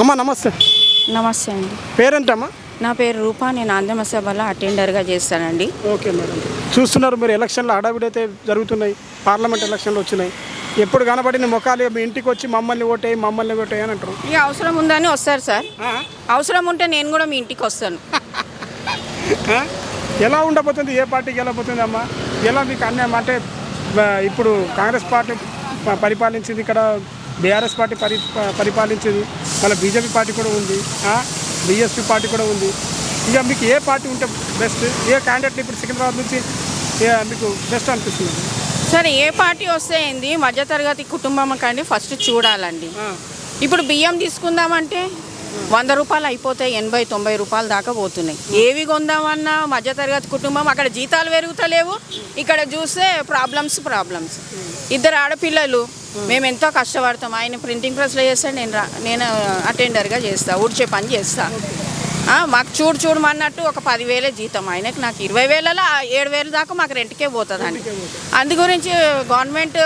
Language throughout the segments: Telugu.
అమ్మా నమస్తే. నమస్తే అండి. పేరేంటమ్మా? నా పేరు రూపా. నేను ఆంధ్రమ సభలో అటెండర్గా చేస్తానండి. Okay madam. చూస్తున్నారు మీరు ఎలక్షన్లు హడావిడి అయితే జరుగుతున్నాయి. పార్లమెంట్ ఎలక్షన్లు వచ్చినాయి. ఎప్పుడు కనబడిన ముఖాలు మీ ఇంటికి వచ్చి మమ్మల్ని ఓటేయి మమ్మల్ని ఓటేయి అని అంటారు ఇక అవసరం ఉందని వస్తారు సార్. అవసరం ఉంటే నేను కూడా మీ ఇంటికి వస్తాను? ఎలా ఉండబోతుంది? ఏ పార్టీకి వెళ్ళబోతుంది అమ్మా? ఎలా మీకు అన్యాయం? అంటే ఇప్పుడు కాంగ్రెస్ పార్టీ పరిపాలించింది ఇక్కడ బీఆర్ఎస్ పార్టీ పరి పరిపాలించింది. మళ్ళీ బీజేపీ పార్టీ కూడా ఉంది. బీఎస్పీ పార్టీ కూడా ఉంది. ఇక మీకు ఏ పార్టీ ఉంటే బెస్ట్? ఏ క్యాండిడేట్ ఇప్పుడు సికింద్రాబాద్ నుంచి మీకు బెస్ట్ అనిపిస్తుంది? సరే ఏ పార్టీ వస్తే ఏంది? మధ్యతరగతి కుటుంబం కండి ఫస్ట్ చూడాలండి. ఇప్పుడు బియ్యం తీసుకుందామంటే వంద రూపాయలు అయిపోతాయి ఎనభై తొంభై రూపాయల దాకా పోతున్నాయి. ఏవి కొందామన్నా మధ్యతరగతి కుటుంబం అక్కడ జీతాలు పెరుగుతలేవు. ఇక్కడ చూస్తే ప్రాబ్లమ్స్ ప్రాబ్లమ్స్ ఇద్దరు ఆడపిల్లలు మేము ఎంతో కష్టపడతాం. ఆయన ప్రింటింగ్ ప్రెస్లో చేస్తాను నేను నేను అటెండర్గా చేస్తా ఊడ్చే పని చేస్తా. మాకు చూడు చూడమన్నట్టు ఒక పదివేలే జీతం. ఆయనకి నాకు ఇరవై వేలలో ఏడు వేలు దాకా మాకు రెంట్కే పోతుందండి. అందు గురించి గవర్నమెంట్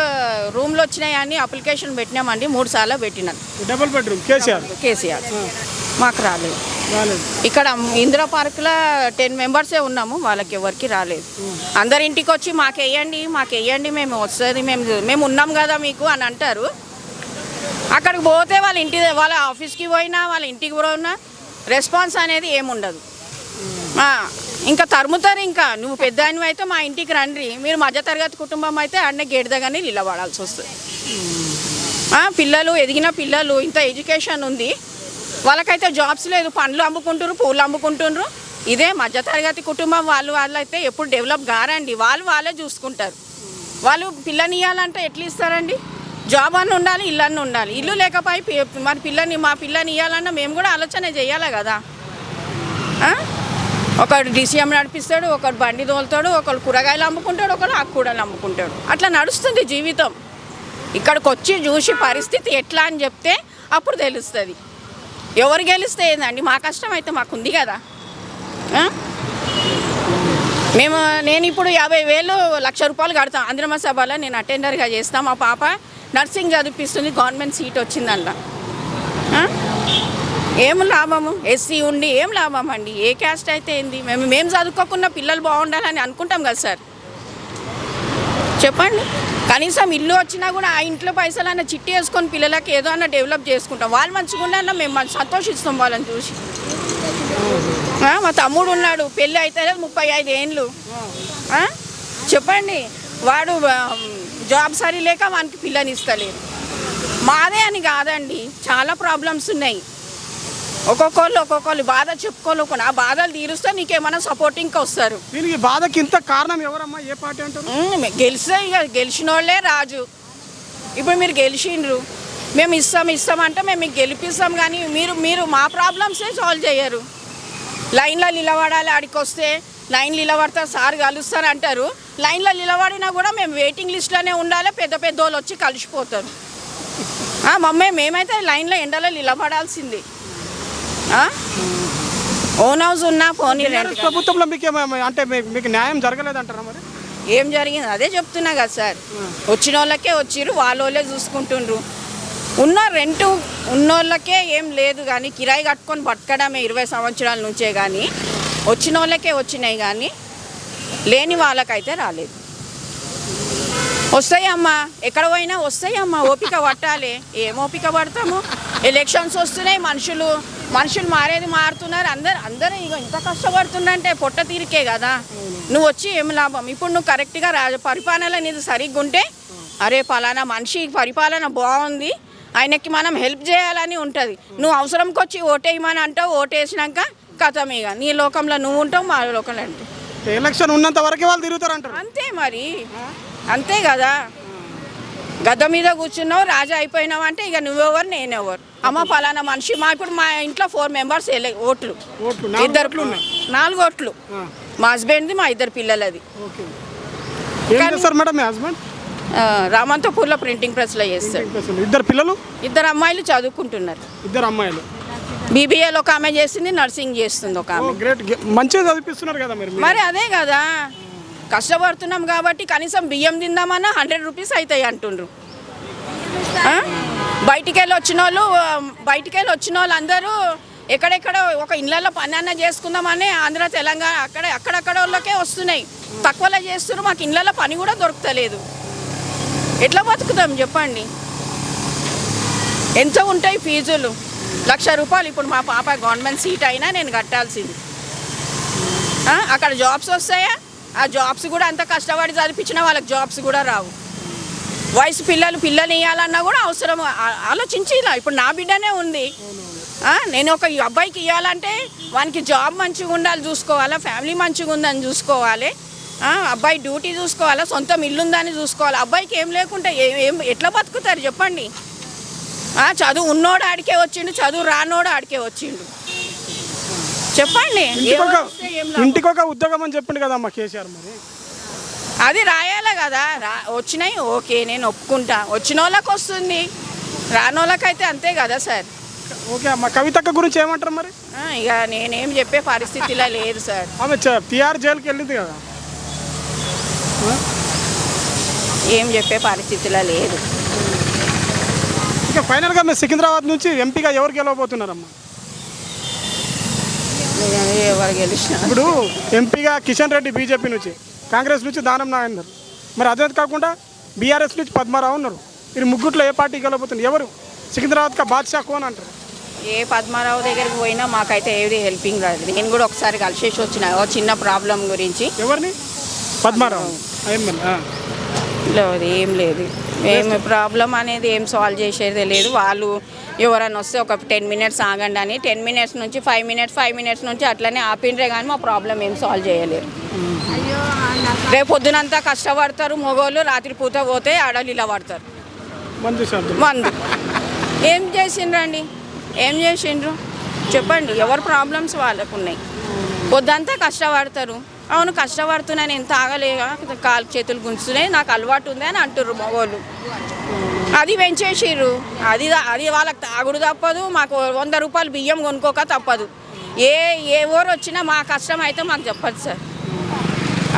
రూమ్లు వచ్చినాయని అప్లికేషన్ పెట్టినామండి మూడు సార్లు పెట్టినాను డబుల్ బెడ్రూమ్ కేసీఆర్. కేసీఆర్. మాకు రాలేదు. ఇక్కడ ఇందిరా పార్క్లో టెన్ మెంబర్సే ఉన్నాము వాళ్ళకి ఎవరికి రాలేదు. అందరి ఇంటికి వచ్చి మాకు వేయండి మాకు వేయండి మేము వస్తుంది మేము మేము ఉన్నాం కదా మీకు అని అంటారు. అక్కడికి పోతే వాళ్ళ ఇంటి వాళ్ళ ఆఫీస్కి పోయినా వాళ్ళ ఇంటికి పోయినా రెస్పాన్స్ అనేది ఏముండదు. ఇంకా తరుముతారు ఇంకా. నువ్వు పెద్ద అయితే మా ఇంటికి రండి. మీరు మధ్యతరగతి కుటుంబం అయితే అన్నీ గేట్ దగ్గరనే నిలబడాల్సి వస్తుంది. పిల్లలు ఎదిగిన పిల్లలు ఇంత ఎడ్యుకేషన్ ఉంది. వాళ్ళకైతే జాబ్స్ లేదు పండ్లు అమ్ముకుంటారు పూలు అమ్ముకుంటున్నారు ఇదే మధ్యతరగతి కుటుంబం వాళ్ళు వాళ్ళైతే ఎప్పుడు డెవలప్ కారండి. వాళ్ళు వాళ్ళే చూసుకుంటారు. వాళ్ళు పిల్లనియాలంటే ఎట్లా ఇస్తారండి? జాబ్ అని ఉండాలి ఇల్లు అని ఉండాలి. ఇల్లు లేకపోయి మరి పిల్లని మా పిల్లని ఇవ్వాలన్నా మేము కూడా ఆలోచన చేయాలి కదా. ఒకడు డిసిఎం నడిపిస్తాడు ఒకడు బండి తోలుతాడు ఒకడు కూరగాయలు అమ్ముకుంటాడు ఒకడు ఆకుకూడలు అమ్ముకుంటాడు. అట్లా నడుస్తుంది జీవితం. ఇక్కడికి వచ్చి చూసి పరిస్థితి ఎట్లా అని చెప్తే అప్పుడు తెలుస్తుంది. ఎవరు గెలిస్తే ఏందండి? మా కష్టం అయితే మాకుంది కదా. మేము నేను ఇప్పుడు యాభై వేలు లక్ష రూపాయలు కడతాం. ఆంధ్రమ సభలో నేను అటెండర్గా చేస్తాం. మా పాప నర్సింగ్ చదివిపిస్తుంది గవర్నమెంట్ సీట్ వచ్చిందల్లా. ఏం లాభము? ఎస్సీ ఉండి ఏం లాభం అండి? ఏ క్యాస్ట్ అయితే ఏంది? మేము మేము చదువుకోకుండా పిల్లలు బాగుండాలని అనుకుంటాం కదా సార్. చెప్పండి. కనీసం ఇల్లు వచ్చినా కూడా ఆ ఇంట్లో పైసలు అన్న చిట్టి వేసుకొని పిల్లలకి ఏదో అన్న డెవలప్ చేసుకుంటాం. వాళ్ళు మంచిగా మేము మంచి సంతోషిస్తాం వాళ్ళని చూసి. మా తమ్ముడు ఉన్నాడు పెళ్ళి అయితే ముప్పై ఐదు ఏండ్లు. చెప్పండి వాడు జాబ్ సరి లేక వానికి పిల్లని ఇస్తలేరు మాదే అని కాదండి చాలా ప్రాబ్లమ్స్ ఉన్నాయి. ఒక్కొక్కళ్ళు ఒక్కొక్కళ్ళు బాధ చెప్పుకోలేకుండా ఆ బాధలు తీరుస్తే నీకేమైనా సపోర్టింగ్కి వస్తారు. దీనికి బాధకి ఇంత కారణం ఎవరమ్మా? ఏ పార్టీ అంటారు? మ్మ్. గెలిస్తే ఇక గెలిచిన వాళ్ళే రాజు. ఇప్పుడు మీరు గెలిచిండ్రు. మేము ఇస్తాం ఇస్తాం అంటే మేము మీకు గెలిపిస్తాం కానీ మీరు మీరు మా ప్రాబ్లమ్సే సాల్వ్ చేయరు. లైన్లో నిలబడాలి ఆడికి వస్తే లైన్ నిలబడతా సార్ కలుస్తారు అంటారు. లైన్లో నిలబడినా కూడా మేము వెయిటింగ్ లిస్ట్లోనే ఉండాలి పెద్ద పెద్ద వాళ్ళు వచ్చి కలిసిపోతారు. ఆ, మమ్మీ మేమైతే లైన్లో ఎండలో నిలబడాల్సింది? ఓన్ హౌస్ ఉన్నా టీఆర్ఎస్ ప్రభుత్వంలో మీకు అంటే మీకు న్యాయం జరగలేదంటారా మరి? ఏం జరిగింది? అదే చెప్తున్నా కదా సార్. వచ్చిన వాళ్ళకే వచ్చిర్రు వాళ్ళ వాళ్ళే చూసుకుంటుండ్రు. ఉన్న రెంటు ఉన్నోళ్ళకే ఏం లేదు కానీ కిరాయి కట్టుకొని బతకడమే ఇరవై సంవత్సరాల నుంచే కానీ వచ్చిన వాళ్ళకే వచ్చినాయి కానీ లేని వాళ్ళకైతే రాలేదు. వస్తాయమ్మా. ఎక్కడ పోయినా వస్తాయమ్మా. ఓపిక పట్టాలి. ఏం ఓపిక పడతాము? ఎలక్షన్స్ వస్తున్నాయి మనుషులు. మనుషులు మారేది మారుతున్నారు. అందరు అందరూ ఇక ఇంత కష్టపడుతుందంటే పొట్ట తీరికే కదా. నువ్వు వచ్చి ఏం లాభం? ఇప్పుడు నువ్వు కరెక్ట్గా రాజ పరిపాలన నీది సరిగ్గా ఉంటే అరే పలానా మనిషి పరిపాలన బాగుంది ఆయనకి మనం హెల్ప్ చేయాలని ఉంటుంది. నువ్వు అవసరంకి వచ్చి ఓటేయమని అంటావు ఓటేసినాక కథం ఇక నీ లోకంలో నువ్వు ఉంటావు మా లోకంలో అంటే. ఎలక్షన్ ఉన్నంత వరకే వాళ్ళు తిరుగుతారు అంటారు అంతే మరి. అంతే కదా. గద్ద మీద కూర్చున్నావు రాజా అయిపోయినావు అంటే ఇక నువ్వెవరు నేనెవరు? అమ్మ పలానా మనిషి. మా ఇప్పుడు మా ఇంట్లో ఫోర్ మెంబర్స్ ఓట్లు. ఇద్దరు నాలుగు ఓట్లు. మా హస్బెండ్ది మా ఇద్దరు పిల్లలది. రామంతపూర్లో ప్రింటింగ్ ప్రెస్లో చేస్తాడు ఇద్దరు పిల్లలు? ఇద్దరు అమ్మాయిలు చదువుకుంటున్నారు. ఇద్దరు అమ్మాయిలు. బీబీఏలో ఒక ఆమె చేసింది నర్సింగ్ చేస్తుంది ఒక ఆమె. మంచిగా చదివిస్తున్నారు కదా మరి అదే కదా. కష్టపడుతున్నాం కాబట్టి కనీసం బియ్యం తిందామన్నా హండ్రెడ్ రూపీస్ అవుతాయి అంటుండ్రు? బయటికి వెళ్ళి వచ్చిన వాళ్ళు బయటికి వెళ్ళి వచ్చిన వాళ్ళు అందరూ ఎక్కడెక్కడ ఒక ఇళ్ళల్లో పని అన్న చేసుకుందామని ఆంధ్ర తెలంగాణ అక్కడ అక్కడక్కడ వాళ్ళకే వస్తున్నాయి. తక్కువలో చేస్తున్నారు మాకు ఇళ్ళల్లో పని కూడా దొరుకుతలేదు. ఎట్లా బతుకుతాం చెప్పండి? ఎంత ఉంటాయి ఫీజులు? లక్ష రూపాయలు. ఇప్పుడు మా పాప గవర్నమెంట్ సీట్ అయినా నేను కట్టాల్సింది. అక్కడ జాబ్స్ వస్తాయా? ఆ జాబ్స్ కూడా అంత కష్టపడి చదివించిన వాళ్ళకి జాబ్స్ కూడా రావు. వయసు పిల్లలు పిల్లలు ఇవ్వాలన్నా కూడా అవసరం. ఆలోచించి ఇప్పుడు నా బిడ్డనే ఉంది. నేను ఒక అబ్బాయికి ఇవ్వాలంటే వానికి జాబ్ మంచిగా ఉండాలి చూసుకోవాలా ఫ్యామిలీ మంచిగా ఉందని చూసుకోవాలి. అబ్బాయి డ్యూటీ చూసుకోవాలా సొంతం ఇల్లుందని చూసుకోవాలి. అబ్బాయికి ఏం లేకుంటే ఏం ఎట్లా బతుకుతారు చెప్పండి? చదువు ఉన్నోడు ఆడికే వచ్చిండు చదువు రానోడు ఆడికే వచ్చిండు. చెప్పండి. ఇంటికొక లాభం? ఇంటికొక ఉద్యోగం అని చెప్పిండు కదమ్మా కేసీఆర్ మరి. అది రాయాలి కదా? రా వచ్చినాయి? ఓకే నేను ఒప్పుకుంటా. వచ్చిన వాళ్ళకి వస్తుంది. రాని వాళ్ళకైతే అంతే కదా సార్? ఓకే అమ్మా కవితక్క గురించి ఏమంటారు మరి? ఆ, ఇక నేనేం చెప్పే పరిస్థితిలో లేదు సార్. ఆమె తిహార్ జైలుకి వెళ్ళింది కదా. ఏం చెప్పే పరిస్థితిలో లేదు. ఇక ఫైనల్గా మీరు సికింద్రాబాద్ నుంచి ఎంపీగా ఎవరు గెలవబోతున్నారమ్మా? ఇప్పుడు ఎంపీగా కిషన్ రెడ్డి బీజేపీ నుంచి కాంగ్రెస్ నుంచి దానం నాయన్నారు మరి అదే కాకుండా బీఆర్ఎస్ నుంచి పద్మారావు ఉన్నారు మీరు ముగ్గుట్లో ఏ పార్టీ గెలవబోతుంది? ఎవరు? సికింద్రాబాద్కి బాద్షా కోన్ అంటారు. ఏ పద్మారావు దగ్గరికి పోయినా మాకైతే ఏది హెల్పింగ్ రాదు నేను కూడా ఒకసారి కలిసేసి వచ్చిన చిన్న ప్రాబ్లం గురించి. ఎవరిని? పద్మారావు. లేదు ఏం లేదు. ఏం ప్రాబ్లం అనేది ఏం సాల్వ్ చేసేది లేదు వాళ్ళు ఎవరైనా వస్తే ఒక టెన్ మినిట్స్ ఆగండి అని టెన్ మినిట్స్ నుంచి ఫైవ్ మినిట్స్ ఫైవ్ మినిట్స్ నుంచి అట్లనే ఆపిండ్రే కానీ మా ప్రాబ్లం ఏం సాల్వ్ చేయలేరు రేపు పొద్దునంతా కష్టపడతారు మగోళ్ళు రాత్రి పూట పోతే ఆడలు ఇలా పడతారు. మంది ఏం చేసిండ్రండి ఏం చేసిండ్రు? చెప్పండి. ఎవరి ప్రాబ్లమ్స్ వాళ్ళకు ఉన్నాయి? పొద్దంతా కష్టపడతారు. అవును కష్టపడుతున్నా నేను తాగలేక కాలు చేతులు గుంజుతున్నాయి నాకు అలవాటు ఉంది అని అంటుర్రు మగోళ్ళు అది పెంచేసిర్రు. అది అది వాళ్ళకి తాగుడు తప్పదు మాకు వంద రూపాయలు బియ్యం కొనుక్కోక తప్పదు. ఏ ఏ ఊరు వచ్చినా మా కష్టం అయితే మాకు చెప్పదు సార్.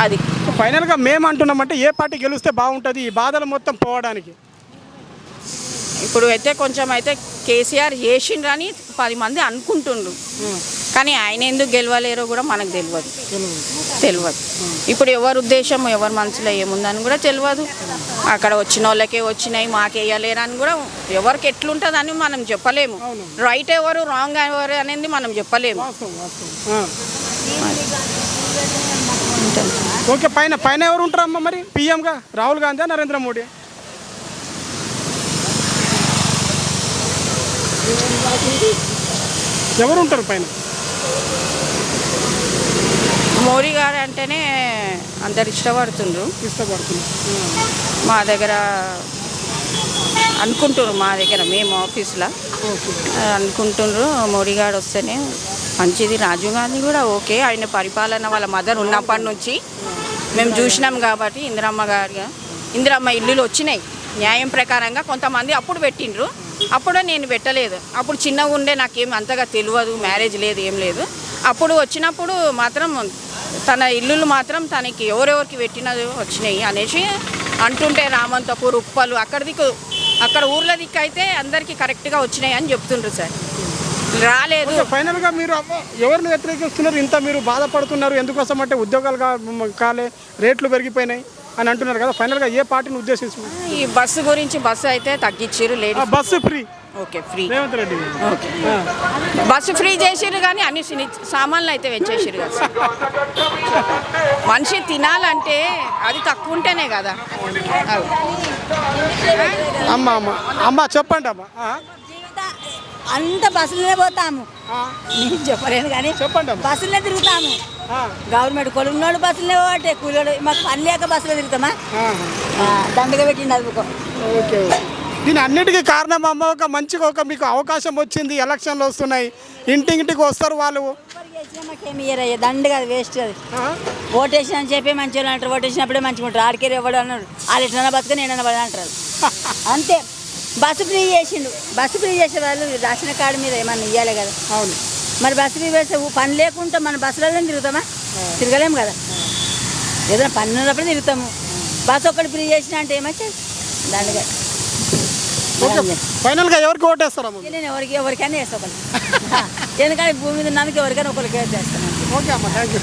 అది. ఫైనల్గా మేము అంటున్నామంటే ఏ పార్టీ గెలిస్తే బాగుంటుంది? ఈ బాధలు మొత్తం పోవడానికి. ఇప్పుడు అయితే కొంచెం అయితే కేసీఆర్ చేసిండ్రని పది మంది అనుకుంటుండ్రు. కానీ ఆయన ఎందుకు గెలవలేరో కూడా మనకు తెలియదు. తెలియదు. ఇప్పుడు ఎవరి ఉద్దేశం ఎవరి మనసులో ఏముందని కూడా తెలియదు. అక్కడ వచ్చిన వాళ్ళకే వచ్చినాయి మాకేయలేరని కూడా ఎవరికి ఎట్లుంటుందని మనం చెప్పలేము. రైట్ ఎవరు రాంగ్ ఎవరు అనేది మనం చెప్పలేము. ఓకే పైన పైన ఎవరు ఉంటారమ్మా మరి? పిఎంగా రాహుల్ గాంధీ నరేంద్ర మోడీ? ఎవరు ఉంటారు పైన? మోడీ గారు అంటేనే అందరు ఇష్టపడుతుండ్రు. ఇష్టపడుతున్నారు. మా దగ్గర అనుకుంటున్నారు మా దగ్గర మేము ఆఫీస్లో. ఓకే. అనుకుంటుండ్రు మోడీ గారు వస్తేనే మంచిది. రాజీవ్ గాంధీ కూడా ఓకే ఆయన పరిపాలన వాళ్ళ మదర్ ఉన్నప్పటి నుంచి మేము చూసినాం కాబట్టి ఇందిరమ్మ గారు ఇందిరమ్మ ఇల్లులు వచ్చినాయి. న్యాయం ప్రకారంగా కొంతమంది అప్పుడు పెట్టిండ్రు. అప్పుడు నేను పెట్టలేదు. అప్పుడు చిన్నగా ఉండే నాకేం అంతగా తెలియదు మ్యారేజ్ లేదు ఏం లేదు. అప్పుడు వచ్చినప్పుడు మాత్రం తన ఇల్లులు మాత్రం తనకి ఎవరెవరికి పెట్టినది వచ్చినాయి అనేసి అంటుంటే రామంతపూర్ ఉప్పలు అక్కడ అక్కడ ఊర్ల దిక్కు అయితే అందరికీ కరెక్ట్గా వచ్చినాయి అని చెప్తుండ్రు సార్. రాలేదు. ఫైనల్గా మీరు ఎవరిని వ్యతిరేకిస్తున్నారు? ఇంత మీరు బాధపడుతున్నారు. ఎందుకోసం అంటే ఉద్యోగాలు కాలే రేట్లు పెరిగిపోయినాయి. అని అంటున్నారు కదా ఫైనల్గా ఏ పార్టీని ఉద్దేశించుకున్నారు ఈ బస్సు గురించి బస్సు అయితే తగ్గించారు ladies bus free okay free Revanth Reddy. Okay. Bus free చేసిర్రు కానీ అన్ని సామాన్లు అయితే పెంచేసిర్రు కదా. మనిషి తినాలంటే అది తక్కువ ఉంటేనే కదా. అమ్మ అమ్మ అమ్మ చెప్పండి అమ్మ అంత బస్సులనే పోతాము. నేను చెప్పలేను కానీ చెప్పండి బస్సులనే తిరుగుతాము. గవర్నమెంట్ కొలున్నోడు బస్సులనే పోతే కూలోడు మాకు పని లేక బస్సులో తిరుగుతామా? దండగా పెట్టింది అదుకో ఓకే దీని అన్నిటికీ కారణం అమ్మ ఒక మంచిగా ఒక మీకు అవకాశం వచ్చింది ఎలక్షన్లు వస్తున్నాయి ఇంటింటికి వస్తారు వాళ్ళు. మాకేమి ఇయ్యరయ్యా దండగా అది వేస్ట్ అది. ఆ? ఓటేసిన అని చెప్పి మంచిగా అంటారు ఓటేసినప్పుడే మంచిగా ఉంటారు. ఆడికే ఎవడు అన్నాడు వాళ్ళు ఎట్లా బతుకు నేను అంటారు. అంతే. బస్సు ఫ్రీ చేసిండు. బస్సు ఫ్రీ చేసే వాళ్ళు రాసిన కార్డు మీద ఏమన్నా ఇవ్వాలి కదా. అవును. మరి బస్సు ఫ్రీ వేస్తే ఊ- పని లేకుండా మన బస్సులలో తిరుగుతామా? తిరగలేము కదా. ఏదైనా పని ఉన్నప్పుడు తిరుగుతాము. బస్సు ఒక్కటి ఫ్రీ చేసిన అంటే ఏమొచ్చేది? ఓకే. ఫైనల్గా ఎవరికి నేను ఎవరికి ఎవరికైనా వేస్తా ఎందుకంటే భూమి మీద ఉన్నందుకు ఎవరికైనా ఒకరికి వేసేస్తాను ఓకే అమ్మా థ్యాంక్ యూ